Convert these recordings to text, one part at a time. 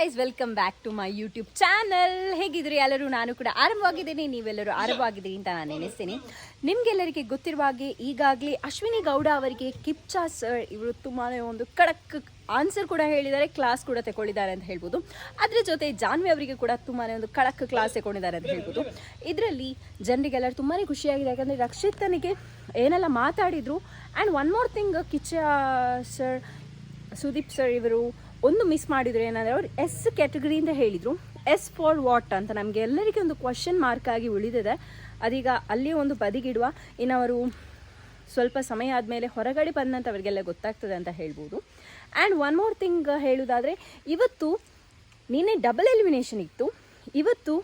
Guys welcome back to my YouTube channel ಹೇಗಿದ್ರಿ ಎಲ್ಲರೂ ನಾನು ಕೂಡ ಆರಂಭವಾಗಿದ್ದೀನಿ. ನೀವೆಲ್ಲರೂ ಆರಂಭವಾಗಿದ್ದೀರಿ ಅಂತ ನಾನು ನೆನೆಸ್ತೀನಿ. ನಿಮ್ಗೆಲ್ಲರಿಗೆ ಗೊತ್ತಿರುವ ಹಾಗೆ ಈಗಾಗಲೇ ಅಶ್ವಿನಿ ಗೌಡ ಅವರಿಗೆ ಕಿಪ್ಚಾ ಸರ್ ಇವರು ತುಂಬಾ ಒಂದು ಕಡಕ್ ಆನ್ಸರ್ ಕೂಡ ಹೇಳಿದ್ದಾರೆ ಕ್ಲಾಸ್ ಕೂಡ ತಗೊಂಡಿದ್ದಾರೆ ಅಂತ ಹೇಳ್ಬೋದು. ಅದ್ರ ಜೊತೆ ಜಾನ್ವಿ ಅವರಿಗೆ ಕೂಡ ತುಂಬಾ ಒಂದು ಖಡಕ್ ಕ್ಲಾಸ್ ತಗೊಂಡಿದ್ದಾರೆ ಅಂತ ಹೇಳ್ಬೋದು. ಇದರಲ್ಲಿ ಜನರಿಗೆಲ್ಲರೂ ತುಂಬಾ ಖುಷಿಯಾಗಿದೆ. ಯಾಕಂದರೆ ರಕ್ಷಿತನಿಗೆ ಏನೆಲ್ಲ ಮಾತಾಡಿದ್ರು. And one more thing Kichcha sir Sudeep sir ಇವರು ಒಂದು ಮಿಸ್ ಮಾಡಿದ್ರು ಏನಂದರೆ ಅವರು ಎಸ್ ಕ್ಯಾಟಗರಿ ಅಂತ ಹೇಳಿದರು. ಎಸ್ ಫಾರ್ ವಾಟ್ ಅಂತ ನಮಗೆ ಎಲ್ಲರಿಗೆ ಒಂದು ಕ್ವಶನ್ ಮಾರ್ಕ್ ಆಗಿ ಉಳಿದಿದೆ. ಅದೀಗ ಅಲ್ಲಿ ಒಂದು ಬದಿಗಿಡುವ. ಇನ್ನು ಅವರು ಸ್ವಲ್ಪ ಸಮಯ ಆದಮೇಲೆ ಹೊರಗಡೆ ಬಂದಂತ ಅವರಿಗೆಲ್ಲ ಗೊತ್ತಾಗ್ತದೆ ಅಂತ ಹೇಳ್ಬೋದು. ಆ್ಯಂಡ್ ಒನ್ ಮೋರ್ ಥಿಂಗ್ ಹೇಳುವುದಾದರೆ ಇವತ್ತು ನಿನ್ನೆ ಡಬಲ್ ಎಲಿಮಿನೇಷನ್ ಇತ್ತು. ಇವತ್ತು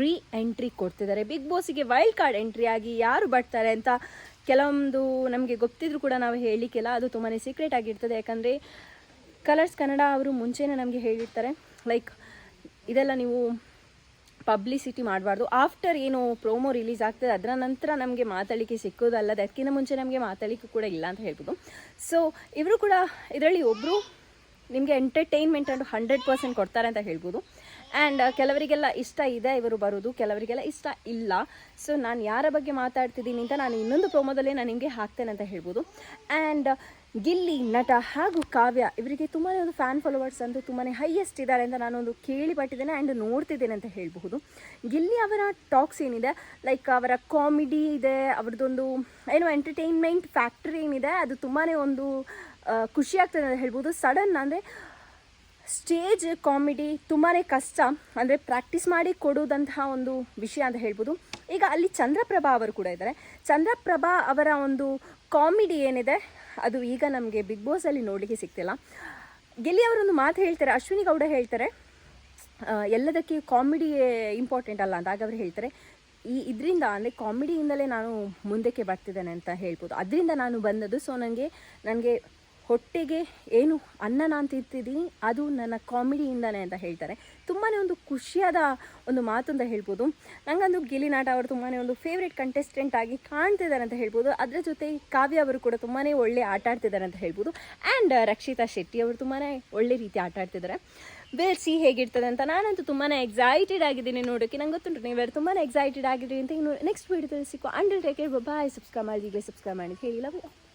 ರೀ ಎಂಟ್ರಿ ಕೊಡ್ತಿದ್ದಾರೆ. ಬಿಗ್ ಬಾಸಿಗೆ ವೈಲ್ಡ್ ಕಾರ್ಡ್ ಎಂಟ್ರಿ ಆಗಿ ಯಾರು ಬರ್ತಾರೆ ಅಂತ ಕೆಲವೊಂದು ನಮಗೆ ಗೊತ್ತಿದ್ರು ಕೂಡ ನಾವು ಹೇಳಲಿಕ್ಕಿಲ್ಲ ಅದು ತುಂಬಾ ಸೀಕ್ರೆಟ್ ಆಗಿರ್ತದೆ. ಯಾಕಂದರೆ ಕಲರ್ಸ್ ಕನ್ನಡ ಅವರು ಮುಂಚೆನೇ ನಮಗೆ ಹೇಳಿರ್ತಾರೆ. ಲೈಕ್ ಇದೆಲ್ಲ ನೀವು ಪಬ್ಲಿಸಿಟಿ ಮಾಡಬಾರ್ದು. ಆಫ್ಟರ್ ಏನು ಪ್ರೋಮೋ ರಿಲೀಸ್ ಆಗ್ತದೆ, ಅದರ ನಂತರ ನಮಗೆ ಮಾತಾಡಲಿಕ್ಕೆ ಸಿಕ್ಕೋದಲ್ಲ ಅದಕ್ಕಿಂತ ಮುಂಚೆ ನಮಗೆ ಮಾತಾಡಲಿಕ್ಕೆ ಕೂಡ ಇಲ್ಲ ಅಂತ ಹೇಳ್ಬೋದು. ಸೊ ಇವರು ಕೂಡ ಇದರಲ್ಲಿ ಒಬ್ಬರು ನಿಮಗೆ ಎಂಟರ್ಟೈನ್ಮೆಂಟ್ ಅಂಡ್ ಹಂಡ್ರೆಡ್ ಪರ್ಸೆಂಟ್ ಕೊಡ್ತಾರೆ ಅಂತ ಹೇಳ್ಬೋದು. ಆ್ಯಂಡ್ ಕೆಲವರಿಗೆಲ್ಲ ಇಷ್ಟ ಇದೆ ಇವರು ಬರೋದು, ಕೆಲವರಿಗೆಲ್ಲ ಇಷ್ಟ ಇಲ್ಲ. ಸೊ ನಾನು ಯಾರ ಬಗ್ಗೆ ಮಾತಾಡ್ತಿದ್ದೀನಿ ಅಂತ ನಾನು ಇನ್ನೊಂದು ಪ್ರೋಮೋದಲ್ಲೇ ನಾನು ನಿಮಗೆ ಹಾಕ್ತೇನೆ ಅಂತ ಹೇಳ್ಬೋದು. ಆ್ಯಂಡ್ ಗಿಲ್ಲಿ, ನಟ ಹಾಗೂ ಕಾವ್ಯ ಇವರಿಗೆ ತುಂಬಾ ಒಂದು ಫ್ಯಾನ್ ಫಾಲೋವರ್ಸ್ ಅಂತೂ ತುಂಬಾ ಹೈಯೆಸ್ಟ್ ಇದ್ದಾರೆ ಅಂತ ನಾನೊಂದು ಕೇಳಿಪಟ್ಟಿದ್ದೇನೆ ಆ್ಯಂಡ್ ನೋಡ್ತಿದ್ದೇನೆ ಅಂತ ಹೇಳಬಹುದು. ಗಿಲ್ಲಿ ಅವರ ಟಾಕ್ಸ್ ಏನಿದೆ? ಲೈಕ್ ಅವರ ಕಾಮಿಡಿ ಇದೆ, ಅವ್ರದ್ದೊಂದು ಏನು ಎಂಟರ್ಟೈನ್ಮೆಂಟ್ ಫ್ಯಾಕ್ಟ್ರಿ ಏನಿದೆ, ಅದು ತುಂಬಾ ಒಂದು ಖುಷಿ ಆಗ್ತದೆ ಅಂತ ಹೇಳ್ಬೋದು ಸಡನ್ ಅಂದರೆ ಸ್ಟೇಜ್ ಕಾಮಿಡಿ ತುಂಬಾ ಕಷ್ಟ. ಅಂದರೆ ಪ್ರಾಕ್ಟೀಸ್ ಮಾಡಿ ಕೊಡುವುದಂತಹ ಒಂದು ವಿಷಯ ಅಂತ ಹೇಳ್ಬೋದು ಈಗ ಅಲ್ಲಿ ಚಂದ್ರಪ್ರಭಾ ಅವರು ಕೂಡ ಇದ್ದಾರೆ. ಚಂದ್ರಪ್ರಭಾ ಅವರ ಒಂದು ಕಾಮಿಡಿ ಏನಿದೆ, ಅದು ಈಗ ನಮಗೆ ಬಿಗ್ ಬಾಸಲ್ಲಿ ನೋಡಲಿಕ್ಕೆ ಸಿಗ್ತಿಲ್ಲ. ಗೆಲ್ಲಿ ಅವರೊಂದು ಮಾತು ಹೇಳ್ತಾರೆ, ಅಶ್ವಿನಿ ಗೌಡ ಹೇಳ್ತಾರೆ ಎಲ್ಲದಕ್ಕೆ ಕಾಮಿಡಿ ಇಂಪಾರ್ಟೆಂಟ್ ಅಲ್ಲ ಅಂತ. ಆಗ ಅವರು ಹೇಳ್ತಾರೆ, ಈ ಇದರಿಂದ, ಅಂದರೆ ಕಾಮಿಡಿಯಿಂದಲೇ ನಾನು ಮುಂದಕ್ಕೆ ಬರ್ತಿದ್ದೇನೆ ಅಂತ ಹೇಳ್ಬೋದು. ಅದರಿಂದ ನಾನು ಬಂದದ್ದು. ಸೊ ನನಗೆ ನನಗೆ ಹೊಟ್ಟೆಗೆ ಏನು ಅನ್ನ ನಾನು ತಿಂತಿದ್ದೀನಿ ಅದು ನನ್ನ ಕಾಮಿಡಿಯಿಂದನೇ ಅಂತ ಹೇಳ್ತಾರೆ. ತುಂಬಾ ಒಂದು ಖುಷಿಯಾದ ಒಂದು ಮಾತು ಅಂತ ಹೇಳ್ಬೋದು. ನನಗಂದು ಗಿಲಿನಾಟ ಅವರು ತುಂಬಾ ಒಂದು ಫೇವ್ರೇಟ್ ಕಂಟೆಸ್ಟೆಂಟ್ ಆಗಿ ಕಾಣ್ತಿದ್ದಾರೆ ಅಂತ ಹೇಳ್ಬೋದು. ಅದರ ಜೊತೆ ಕಾವ್ಯ ಅವರು ಕೂಡ ತುಂಬಾ ಒಳ್ಳೆ ಆಟ ಆಡ್ತಿದ್ದಾರೆ ಅಂತ ಹೇಳ್ಬೋದು. ಆ್ಯಂಡ್ ರಕ್ಷಿತಾ ಶೆಟ್ಟಿ ಅವರು ತುಂಬಾ ಒಳ್ಳೆ ರೀತಿ ಆಟ ಆಡ್ತಿದ್ದಾರೆ. ಬೇರ್ಸಿ ಹೇಗಿರ್ತದೆ ಅಂತ ನಾನಂತೂ ತುಂಬಾ ಎಕ್ಸೈಟೆಡ್ ಆಗಿದ್ದೀನಿ ನೋಡೋಕ್ಕೆ ನಂಗೆ ಗೊತ್ತುಂಟು ನೀವೆಲ್ಲರೂ ತುಂಬಾ ಎಕ್ಸೈಟೆಡ್ ಆಗಿದ್ದೀರಿ ಅಂತ ಇನ್ನು ನೆಕ್ಸ್ಟ್ ವೀಡಿಯೋದಲ್ಲಿ ಸಿಕ್ಕೋ ಅಂಡರ್ ಟೇಕ್ ಬಾಯ್ ಸಬ್ಸ್ಕ್ರೈಬ್ ಮಾಡಿ ಈಗಲೇ ಸಬ್ಸ್ಕ್ರೈಬ್ ಮಾಡಿ ಹೇಳಿಲ್ಲ